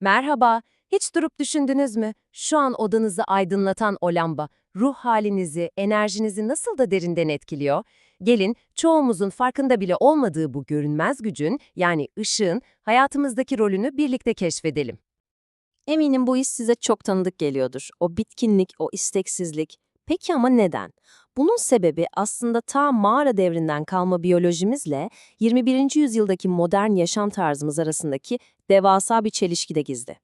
Merhaba, hiç durup düşündünüz mü? Şu an odanızı aydınlatan o lamba, ruh halinizi, enerjinizi nasıl da derinden etkiliyor? Gelin, çoğumuzun farkında bile olmadığı bu görünmez gücün, yani ışığın, hayatımızdaki rolünü birlikte keşfedelim. Eminim bu his size çok tanıdık geliyordur. O bitkinlik, o isteksizlik. Peki ama neden? Bunun sebebi aslında ta mağara devrinden kalma biyolojimizle 21. yüzyıldaki modern yaşam tarzımız arasındaki devasa bir çelişkide gizli.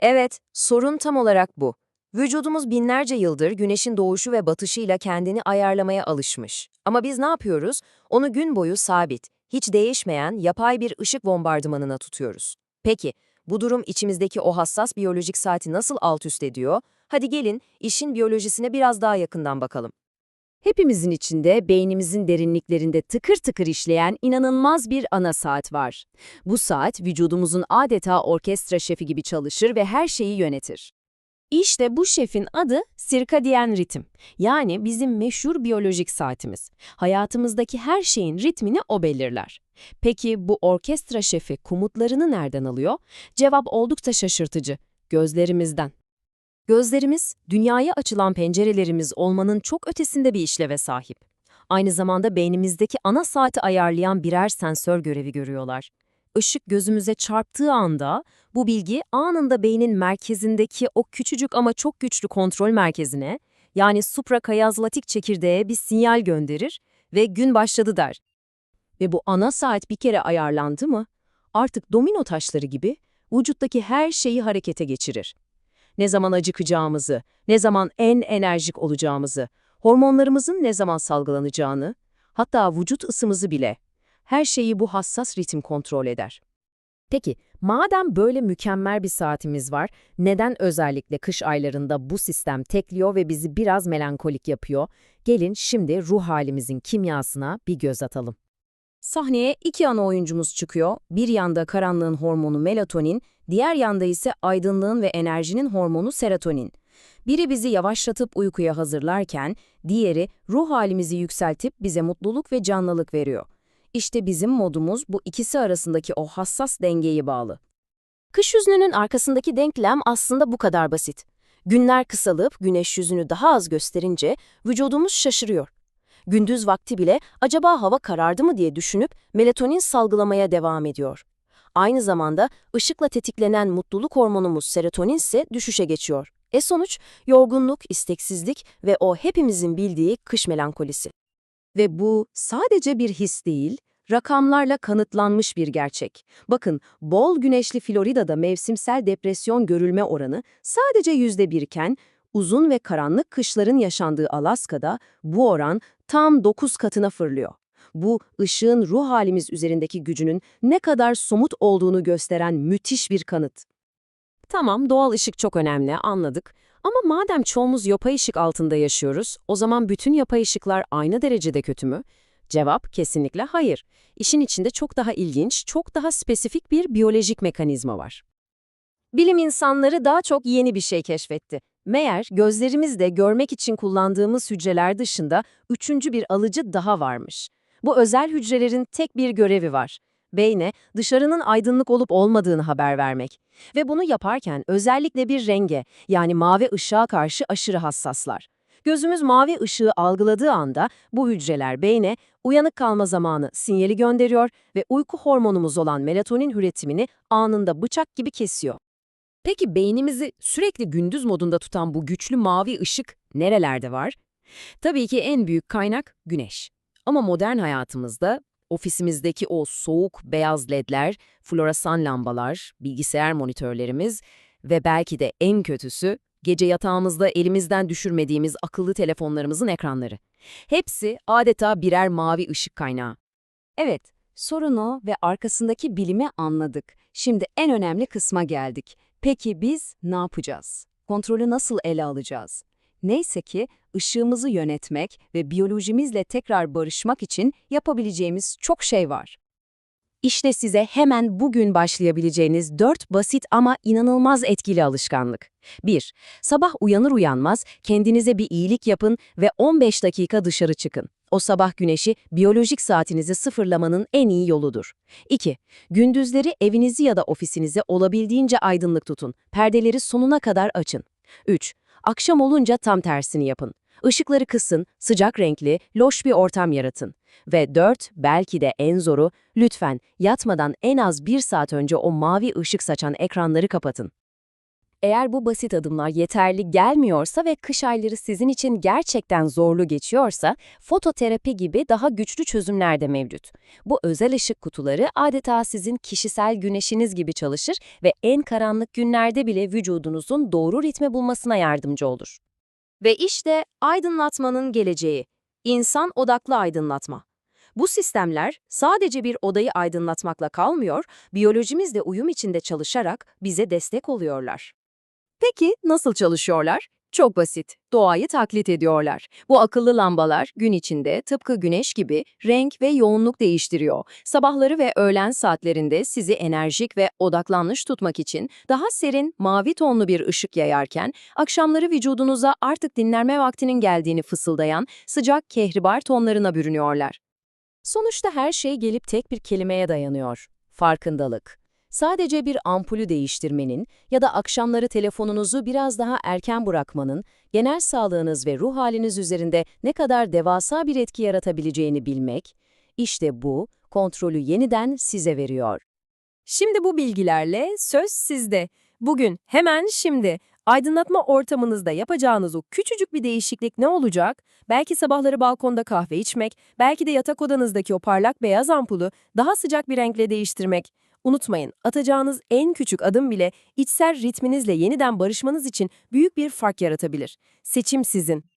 Evet, sorun tam olarak bu. Vücudumuz binlerce yıldır güneşin doğuşu ve batışıyla kendini ayarlamaya alışmış. Ama biz ne yapıyoruz? Onu gün boyu sabit, hiç değişmeyen yapay bir ışık bombardımanına tutuyoruz. Peki, bu durum içimizdeki o hassas biyolojik saati nasıl alt üst ediyor? Hadi gelin, işin biyolojisine biraz daha yakından bakalım. Hepimizin içinde beynimizin derinliklerinde tıkır tıkır işleyen inanılmaz bir ana saat var. Bu saat vücudumuzun adeta orkestra şefi gibi çalışır ve her şeyi yönetir. İşte bu şefin adı sirkadiyen ritim. Yani bizim meşhur biyolojik saatimiz. Hayatımızdaki her şeyin ritmini o belirler. Peki bu orkestra şefi komutlarını nereden alıyor? Cevap oldukça şaşırtıcı. Gözlerimizden. Gözlerimiz, dünyaya açılan pencerelerimiz olmanın çok ötesinde bir işleve sahip. Aynı zamanda beynimizdeki ana saati ayarlayan birer sensör görevi görüyorlar. Işık gözümüze çarptığı anda bu bilgi anında beynin merkezindeki o küçücük ama çok güçlü kontrol merkezine, yani suprakayazlatik çekirdeğe bir sinyal gönderir ve gün başladı der. Ve bu ana saat bir kere ayarlandı mı, artık domino taşları gibi vücuttaki her şeyi harekete geçirir ne zaman acıkacağımızı, ne zaman en enerjik olacağımızı, hormonlarımızın ne zaman salgılanacağını, hatta vücut ısımızı bile, her şeyi bu hassas ritim kontrol eder. Peki, madem böyle mükemmel bir saatimiz var, neden özellikle kış aylarında bu sistem tekliyor ve bizi biraz melankolik yapıyor? Gelin şimdi ruh halimizin kimyasına bir göz atalım. Sahneye iki ana oyuncumuz çıkıyor. Bir yanda karanlığın hormonu melatonin, diğer yanda ise aydınlığın ve enerjinin hormonu serotonin. Biri bizi yavaşlatıp uykuya hazırlarken, diğeri ruh halimizi yükseltip bize mutluluk ve canlılık veriyor. İşte bizim modumuz bu ikisi arasındaki o hassas dengeyi bağlı. Kış yüzünün arkasındaki denklem aslında bu kadar basit. Günler kısalıp güneş yüzünü daha az gösterince vücudumuz şaşırıyor. Gündüz vakti bile acaba hava karardı mı diye düşünüp melatonin salgılamaya devam ediyor. Aynı zamanda ışıkla tetiklenen mutluluk hormonumuz serotonin ise düşüşe geçiyor. E sonuç yorgunluk, isteksizlik ve o hepimizin bildiği kış melankolisi. Ve bu sadece bir his değil, rakamlarla kanıtlanmış bir gerçek. Bakın, bol güneşli Florida'da mevsimsel depresyon görülme oranı sadece yüzde birken, uzun ve karanlık kışların yaşandığı Alaska'da bu oran tam 9 katına fırlıyor. Bu, ışığın ruh halimiz üzerindeki gücünün ne kadar somut olduğunu gösteren müthiş bir kanıt. Tamam, doğal ışık çok önemli, anladık. Ama madem çoğumuz yapay ışık altında yaşıyoruz, o zaman bütün yapay ışıklar aynı derecede kötü mü? Cevap kesinlikle hayır. İşin içinde çok daha ilginç, çok daha spesifik bir biyolojik mekanizma var. Bilim insanları daha çok yeni bir şey keşfetti. Meğer gözlerimizde görmek için kullandığımız hücreler dışında üçüncü bir alıcı daha varmış. Bu özel hücrelerin tek bir görevi var. Beyne dışarının aydınlık olup olmadığını haber vermek. Ve bunu yaparken özellikle bir renge yani mavi ışığa karşı aşırı hassaslar. Gözümüz mavi ışığı algıladığı anda bu hücreler beyne uyanık kalma zamanı sinyali gönderiyor ve uyku hormonumuz olan melatonin üretimini anında bıçak gibi kesiyor. Peki beynimizi sürekli gündüz modunda tutan bu güçlü mavi ışık nerelerde var? Tabii ki en büyük kaynak güneş. Ama modern hayatımızda ofisimizdeki o soğuk beyaz ledler, floresan lambalar, bilgisayar monitörlerimiz ve belki de en kötüsü gece yatağımızda elimizden düşürmediğimiz akıllı telefonlarımızın ekranları. Hepsi adeta birer mavi ışık kaynağı. Evet, sorunu ve arkasındaki bilimi anladık. Şimdi en önemli kısma geldik. Peki biz ne yapacağız? Kontrolü nasıl ele alacağız? Neyse ki ışığımızı yönetmek ve biyolojimizle tekrar barışmak için yapabileceğimiz çok şey var. İşte size hemen bugün başlayabileceğiniz 4 basit ama inanılmaz etkili alışkanlık. 1. Sabah uyanır uyanmaz kendinize bir iyilik yapın ve 15 dakika dışarı çıkın. O sabah güneşi biyolojik saatinizi sıfırlamanın en iyi yoludur. 2. Gündüzleri evinizi ya da ofisinizi olabildiğince aydınlık tutun. Perdeleri sonuna kadar açın. 3. Akşam olunca tam tersini yapın. Işıkları kısın, sıcak renkli, loş bir ortam yaratın. Ve 4. Belki de en zoru, lütfen yatmadan en az bir saat önce o mavi ışık saçan ekranları kapatın. Eğer bu basit adımlar yeterli gelmiyorsa ve kış ayları sizin için gerçekten zorlu geçiyorsa, fototerapi gibi daha güçlü çözümler de mevcut. Bu özel ışık kutuları adeta sizin kişisel güneşiniz gibi çalışır ve en karanlık günlerde bile vücudunuzun doğru ritme bulmasına yardımcı olur. Ve işte aydınlatmanın geleceği. İnsan odaklı aydınlatma. Bu sistemler sadece bir odayı aydınlatmakla kalmıyor, biyolojimizle uyum içinde çalışarak bize destek oluyorlar. Peki nasıl çalışıyorlar? Çok basit. Doğayı taklit ediyorlar. Bu akıllı lambalar gün içinde tıpkı güneş gibi renk ve yoğunluk değiştiriyor. Sabahları ve öğlen saatlerinde sizi enerjik ve odaklanmış tutmak için daha serin, mavi tonlu bir ışık yayarken, akşamları vücudunuza artık dinlenme vaktinin geldiğini fısıldayan sıcak kehribar tonlarına bürünüyorlar. Sonuçta her şey gelip tek bir kelimeye dayanıyor. Farkındalık. Sadece bir ampulü değiştirmenin ya da akşamları telefonunuzu biraz daha erken bırakmanın genel sağlığınız ve ruh haliniz üzerinde ne kadar devasa bir etki yaratabileceğini bilmek, işte bu kontrolü yeniden size veriyor. Şimdi bu bilgilerle söz sizde. Bugün, hemen şimdi, aydınlatma ortamınızda yapacağınız o küçücük bir değişiklik ne olacak? Belki sabahları balkonda kahve içmek, belki de yatak odanızdaki o parlak beyaz ampulü daha sıcak bir renkle değiştirmek. Unutmayın, atacağınız en küçük adım bile içsel ritminizle yeniden barışmanız için büyük bir fark yaratabilir. Seçim sizin.